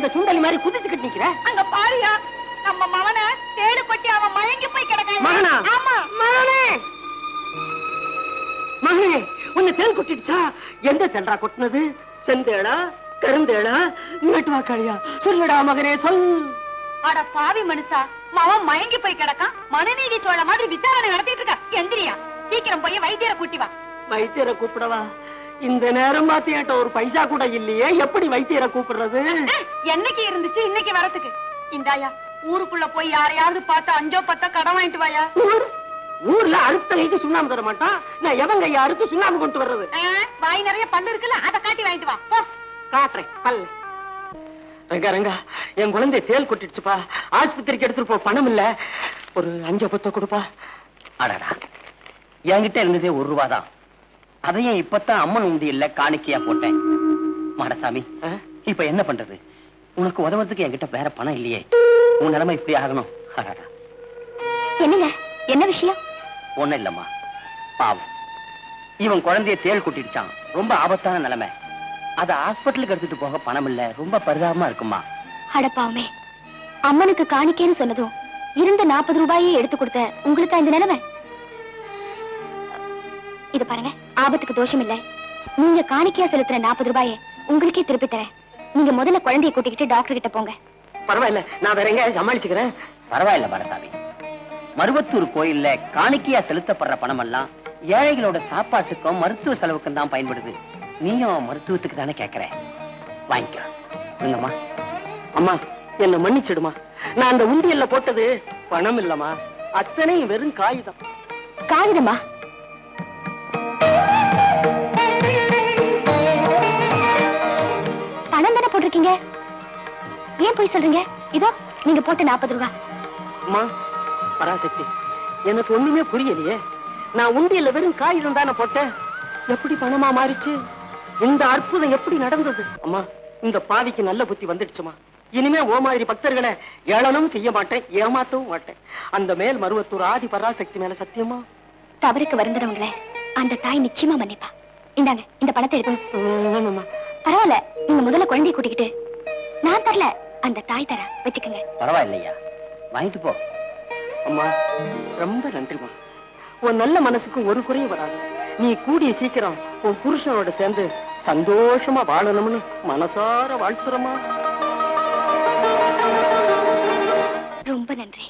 வந்த சுண்டலி மாதிரி குதிச்சுக்கிட்டு நிக்கிற? அங்க பாரியா. நம்ம மவன தேடு கொட்டி அவன் மயங்கி போய் கிடக்கான். மகனா? ஆமா. மகனே! மகனே உன்னை தேல் கொட்டிடுச்சா? எந்த தென்றா கொட்டினது? செந்தேளா? கருந்தேளா? நட்டுவாக்காளியா சொல்லுடா மகனே சொல். அட பாவி மனுஷா மவன் மயங்கி போய் கிடக்கான். மனுநீதி சோழ மாதிரி விசாரணை நடத்திட்டு இருக்க. எந்திரியா. சீக்கிரம் போய் வைத்தியரை கூட்டி வா. வைத்தியரை கூப்பிடவா? இந்த நேரம் பார்த்து என்கிட்ட ஒரு பைசா கூட இல்லையே எப்படி வைத்தியரை கூப்பிடுறது? என்னைக்கு இருந்துச்சு? இன்னைக்கு வரதுக்கு இந்தாயா ஊருக்குள்ள போய் யாரையாவது பார்த்து அஞ்சோ பத்தோ கடன் வாங்கிட்டு வாயா? ஊர்? ஊர்ல அடுத்த கைக்கு சுண்ணாம்பு தர மாட்டான். நான் எவன் கையை அறுத்து சுண்ணாம்பு கொண்டு வர்றது? வாய் நிறைய பல்லு இருக்குல்ல அதை காட்டி வாங்கிட்டு வா. காட்டுறேன் பல்ல. ரங்கா ரங்கா என் குழந்தை தேல் கொட்டிடுச்சுப்பா. ஆஸ்பத்திரிக்கு எடுத்துட்டு போ பணம் இல்ல. ஒரு அஞ்சு பத்த கொடுப்பா. அடடா. என்கிட்ட இருந்ததே ஒரு ரூபா தான் அதையும் இப்பதான் அம்மன் உண்டியல்ல காணிக்கையா போட்டேன். மாடசாமி? இப்ப என்ன பண்றது? உனக்கு உதவுறதுக்கு என்கிட்ட வேற பணம் இல்லையே. உன் நிலைமை இப்படி ஆகணும். என்னங்க? என்ன விஷயம்? ஒண்ணும் இல்லம்மா. பாவம். இவன் குழந்தைய தேள் கூட்டிடுச்சான். ரொம்ப ஆபத்தான நிலைமை. அத ஹாஸ்பிட்டலுக்கு எடுத்துட்டு போக பணம் இல்ல. ரொம்ப பரிதாபமா இருக்குமா அடப்பாவுமே அம்மனுக்கு காணிக்கேன்னு சொன்னதும் இருந்த நாற்பது ரூபாயே எடுத்து கொடுத்த உங்களுக்கு இந்த நிலைமை? இது பாருங்க. ஆபத்துக்கு தோஷம் இல்ல நீங்க காணிக்கையா செலுத்துற நாற்பது ரூபாயை உங்களுக்கே திருப்பி தரேன். நீங்க முதல்ல குழந்தைய கூட்டிக்கிட்டு டாக்டர் கிட்ட போங்க. பரவாயில்ல நான் வேற எங்க சமாளிச்சுக்கிறேன். பரவாயில்ல மாடசாமி மருவத்தூர் கோயில்ல காணிக்கையா செலுத்தப்படுற பணம் எல்லாம் ஏழைகளோட சாப்பாட்டுக்கும் மருத்துவ செலவுக்கும் தான் பயன்படுது. நீயும் மருத்துவத்துக்கு தானே கேக்குற? வாங்கிக்க கொடுங்கம்மா அம்மா என்ன மன்னிச்சிடுமா? நான் அந்த உண்டியல்ல போட்டது பணம் இல்லம்மா. அத்தனையும் வெறும் காகிதம். காகிதமா? போட்டிருக்கீங்க ஏன் போய் சொல்றீங்க? இதோ நீங்க போட்ட நாற்பது ரூபாய் அம்மா பராசக்தி எனக்கு ஒண்ணுமே புரியலையே. நான் உண்டியல்ல வெறும் காகிதம் தானே போட்டேன். எப்படி பணமா மாறிச்சு? இந்த அற்புதம் எப்படி நடந்தது? அம்மா இந்த பாவிக்கு நல்ல புத்தி வந்துடுச்சுமா. இனிமே ஓ மாதிரி பக்தர்களை ஏளனம் செய்ய மாட்டேன் ஏமாத்தவும் மாட்டேன். அந்த மேல் மருவத்தூர் ஆதி பராசக்தி மேல சத்தியமா? தவறுக்கு வருந்துறவங்கள அந்த தாய் நிச்சயமா மன்னிப்பா. இந்தாங்க இந்த பணத்தை எடுத்து. பரவாயில்ல நீங்க முதல்ல குழந்தைய கூட்டிக்கிட்டு. நான் தரல அந்த தாய் தர வச்சுக்கோங்க. பரவாயில்லையா? வாங்கிட்டு போ. அம்மா ரொம்ப நன்றிமா உன் நல்ல மனசுக்கு ஒரு குறையும் வராது. நீ கூடிய சீக்கிரம் உன் புருஷனோட சேர்ந்து சந்தோஷமா வாழணும்னு மனசார வாழ்த்துறமா ரொம்ப நன்றி.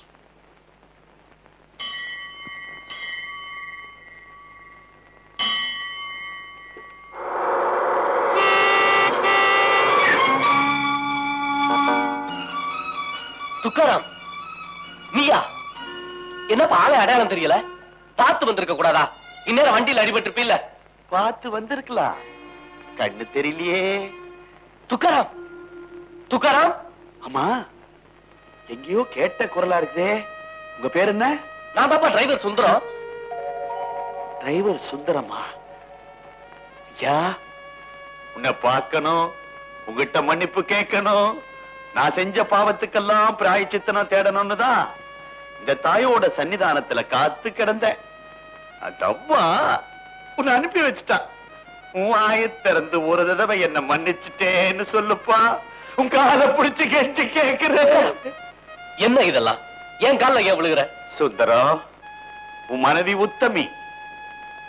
துக்காராம் நீயா என்னப்பா ஆளை அடையாளம் தெரியல? பார்த்து வந்திருக்க கூடாதா? இந்நேரம் வண்டியில அடிபட்டு பார்த்து வந்திருக்கலாம். கண்ணு தெரியலையே. துக்காராம் துக்காராம். அம்மா எங்கேயோ கேட்ட குரலா இருக்குதே. உங்க பேர் என்ன? நான் தாப்பா டிரைவர் சுந்தரம். டிரைவர் சுந்தரமா ஐயா உன்னை பார்க்கணும் உங்ககிட்ட மன்னிப்பு கேட்கணும். நான் செஞ்ச பாவத்துக்கெல்லாம் பிராயச்சித்தனம் தேடணும்னு தான் இந்த தாயோட சன்னிதானத்துல காத்து கிடந்தேன். அதவ்வா உன்னை அனுப்பி வச்சுட்டான் உன் ஆய திறந்து ஒரு தடவை என்ன மன்னிச்சுட்டேன்னு சொல்லுப்பா. உன் காலை பிடிச்சு கெஞ்சி கேக்குறேன் என்ன இதெல்லாம்? ஏன் கால்ல ஏன் விழுகிற? சுந்தரம் உன் மனைவி உத்தமி.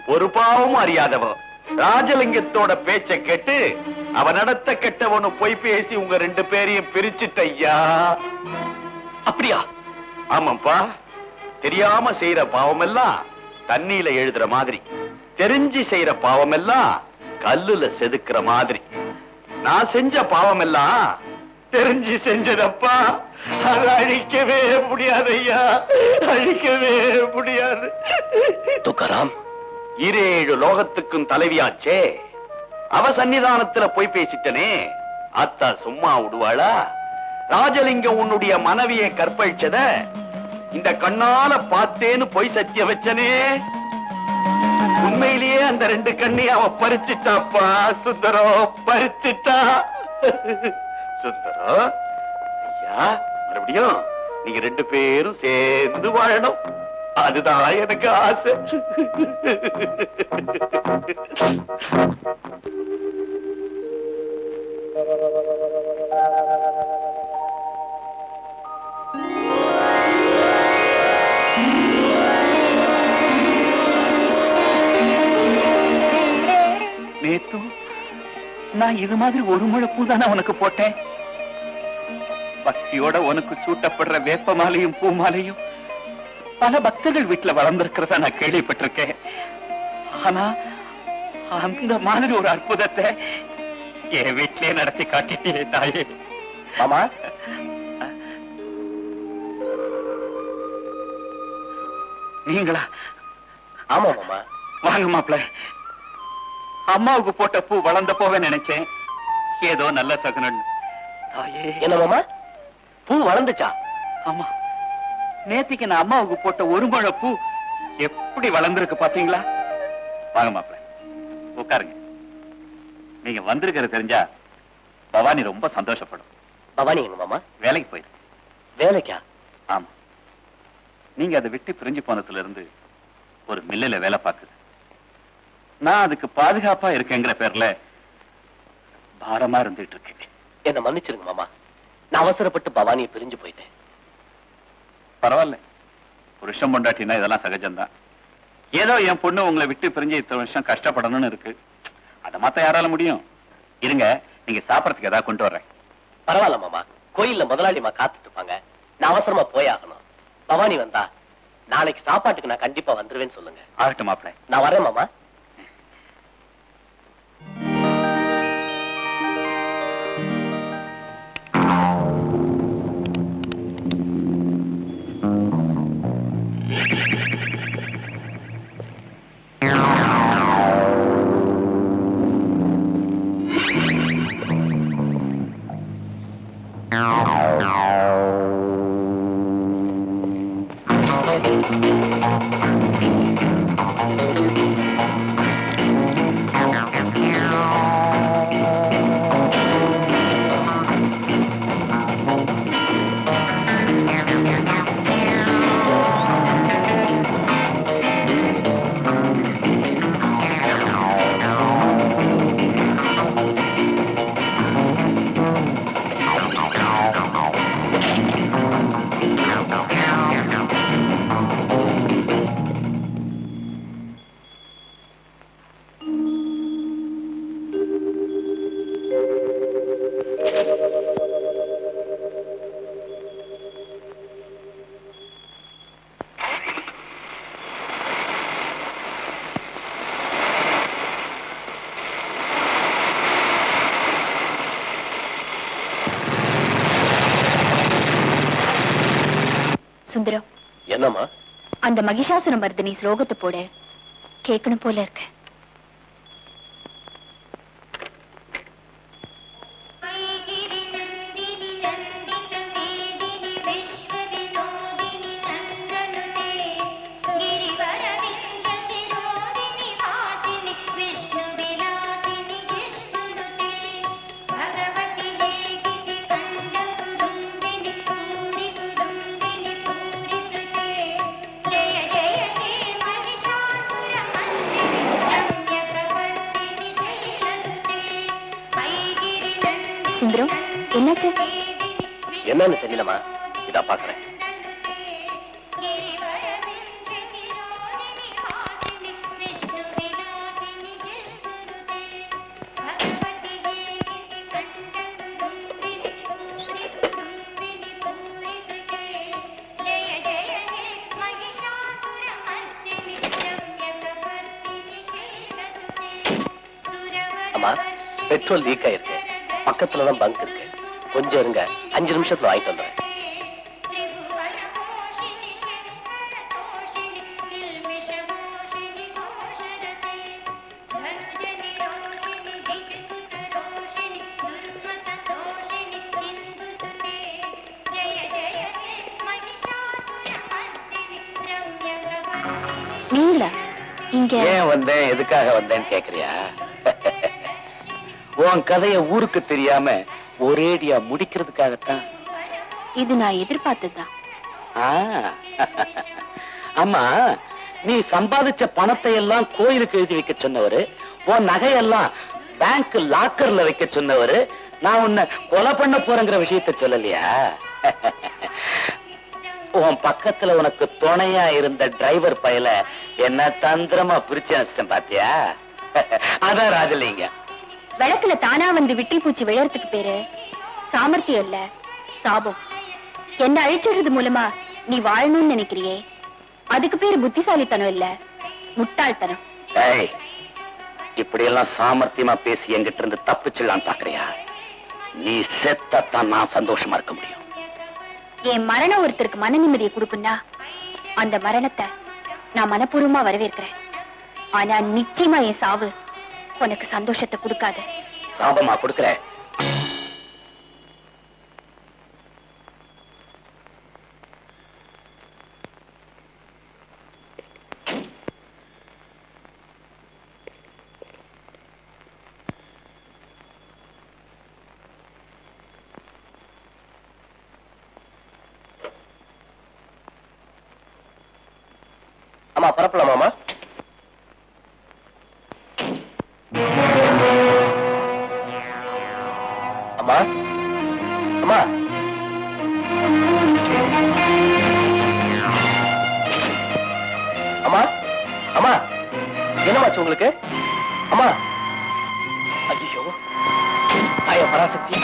ஒரு பாவமும் அறியாதவன் ராஜலிங்கத்தோட பேச்ச கேட்டு அவ நடத்த கெட்டவனு போய் பேசி உங்க ரெண்டு பேரையும் பிரிச்சுட்டய்யா. அப்படியா? ஆமாப்பா தெரியாம செய்யற பாவம் எல்லாம் தண்ணியில எழுதுற மாதிரி. தெரிஞ்சு செய்யற பாவம் எல்லாம் கல்லுல செதுக்குற மாதிரி. நான் செஞ்ச பாவம் எல்லாம் தெரிஞ்சு செஞ்சதப்பா. அதை அழிக்கவே முடியாதையா அழிக்கவே முடியாது. துக்காராம் இரேழு லோகத்துக்கும் தலைவியாச்சே. அவ சன்னிதானத்துல போய் பேசிட்டனே. அத்தா சும்மா விடுவாளா? ராஜலிங்கம் உன்னுடைய மனைவியை கற்பழிச்சத இந்த கண்ணால பார்த்தேன்னு போய் சத்திய வச்சனே. உண்மையிலேயே அந்த ரெண்டு கண்ணி அவ பறிச்சிட்டாப்பா. சுந்தரோ பறிச்சிட்டா. சுந்தரோ ஐயா மறுபடியும் நீங்க ரெண்டு பேரும் சேர்ந்து வாழணும். அதுதான் எனக்கு ஆசை. நேத்து நான் இது மாதிரி ஒரு முழை பூ தானே உனக்கு போட்டேன்? பக்தியோட உனக்கு சூட்டப்படுற வேப்ப மாலையும் பூ மாலையும் பல பக்தர்கள் வீட்டுல வளர்ந்திருக்கிறதா நான் கேள்விப்பட்டிருக்கேன். ஆனா அந்த மாதிரி ஒரு அற்புதத்தை என் வீட்டிலே நடத்தி காட்டிட்டே தாயே. மாமா? நீங்களா? ஆமா மாமா. வாங்க மாப்பிள அம்மாவுக்கு போட்ட பூ வளர்ந்த போவே நினைச்சேன். ஏதோ நல்ல சகுனன். தாயே என்ன மாமா? பூ வளர்ந்துச்சா? ஆமா. நேத்திக்கு நான் அம்மாவுக்கு போட்ட ஒரு முழை பூ எப்படி வளர்ந்திருக்கு பாத்தீங்களா? வாங்க மாப்பிள உட்காருங்க. நீங்க வந்திருக்கிறது தெரிஞ்சா பவானி ரொம்ப சந்தோஷப்படும். பவானி எங்க மாமா? வேலைக்கு போயிரு. வேலைக்கா? ஆமா. நீங்க அதை விட்டு பிரிஞ்சு போனதுல இருந்து ஒரு மில்லுல வேலை பார்க்குது. நான் அதுக்கு பாதுகாப்பா இருக்கேங்கிற பேர்ல பாரமா இருந்துட்டு இருக்கேன். என்ன மன்னிச்சிருங்க மாமா. நான் அவசரப்பட்டு பவானியை பிரிஞ்சு போயிட்டேன். பரவாயில்ல. புருஷன் பொண்டாட்டினா இதெல்லாம் சகஜம்தான். ஏதோ என் பொண்ணு உங்களை விட்டு பிரிஞ்சு இத்தனை வருஷம் கஷ்டப்படணும்னு இருக்கு. அதை மாத்த யாரால முடியும்? இருங்க நீங்க சாப்பிடறதுக்கு ஏதாவது கொண்டு வர்றேன் பரவாயில்ல மாமா. கோயில்ல முதலாளிமா காத்துட்டு இருப்பாங்க. நான் அவசரமா போய் ஆகணும். பவானி வந்தா நாளைக்கு சாப்பாட்டுக்கு நான் கண்டிப்பா வந்துருவேன்னு சொல்லுங்க. ஆகட்டும் மாப்பிள. நான் வரேன் மாமா. அந்த மகிஷாசுர மர்தினி ஸ்லோகத்தை போட. கேட்கணும் போல இருக்கு. என்னாச்சு? என்னன்னு தெரியலமா இதா பாக்குறேன். பெட்ரோல் லீக் ஆயிருக்கு. பக்கத்துலதான் பங்க் இருக்கு. கொஞ்சம் இருங்க. அஞ்சு நிமிஷத்துல வாங்கிட்டு வந்துடுறேன். நீங்களா? இங்க. ஏன் வந்தேன்? எதுக்காக வந்தேன்னு கேக்குறியா? உன் கதைய ஊருக்கு தெரியாம ஒரேடியா முடிக்கிறதுக்காகத்தான். இது நான் எதிர்பார்த்ததுதான். அம்மா நீ சம்பாதிச்ச பணத்தை எல்லாம் கோயிலுக்கு எழுதி வைக்க சொன்னவரு உன் நகையெல்லாம் பேங்க் லாக்கர்ல வைக்க சொன்னவரு நான் உன்னை கொலை பண்ண போறேங்கிற விஷயத்த சொல்லலையா? உன் பக்கத்துல உனக்கு துணையா இருந்த டிரைவர் பயல என்ன தந்திரமா பிரிச்சு அனுப்பிச்சிட்டேன் பாத்தியா? அதான் ராஜலிங்க விளக்குல தானா வந்து விட்டில் பூச்சி விழறதுக்கு பேரு சாமர்த்தியம் இல்ல சாபம். என்ன அழிச்சிடுறது மூலமா நீ வாழணும்னு நினைக்கிறியே? அதுக்கு பேரு புத்திசாலித்தனம் இல்ல முட்டாள்தனம். இப்படி எல்லாம் சாமர்த்தியமா பேசி என்கிட்ட இருந்து தப்பிச்சிடலாம் பாக்குறியா? நீ செத்தத்தான் நான் சந்தோஷமா இருக்க முடியும். என் மரணம் ஒருத்தருக்கு மன நிம்மதியை கொடுக்குன்னா அந்த மரணத்தை நான் மனப்பூர்வமா வரவேற்கிறேன். ஆனா நிச்சயமா என் சாவு உனக்கு சந்தோஷத்தை கொடுக்காது. சாபமா கொடுக்கற அம்மா பரப்பலாமாமா ஆச்சு உங்களுக்கு? அம்மா. ஐயோ தாய பராசக்தி.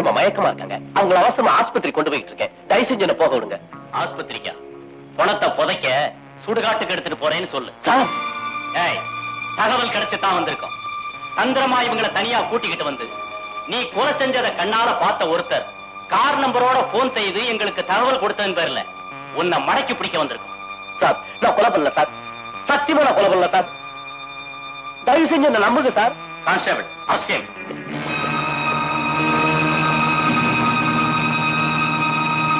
அம்மா மயக்கமா இருக்காங்க. அவங்கள அவசரமா ஆஸ்பத்திரி கொண்டு போயிட்டு இருக்கேன். தயவு செஞ்சு என்ன போக விடுங்க. ஆஸ்பத்திரிக்கா? பணத்தை புதைக்க சுடுகாட்டுக்கு எடுத்துட்டு போறேன்னு சொல்லு. சார்! ஏய் தகவல் கிடைச்சு தான் வந்திருக்கோம். தந்திரமா இவங்கள தனியா கூட்டிக்கிட்டு வந்து நீ கொலை செஞ்சத கண்ணால பார்த்த ஒருத்தர் கார் நம்பரோட போன் செய்து எங்களுக்கு தகவல் கொடுத்ததன் பேர்ல உன்னை மடக்கி பிடிக்க வந்திருக்கோம். சார் நான் கொலை பண்ணல சார். சத்தியமா நான் கொலை பண்ணல சார். தயவு செஞ்சு என்ன நம்புங்க சார். கான்ஸ்டபிள் அஸ்கேம்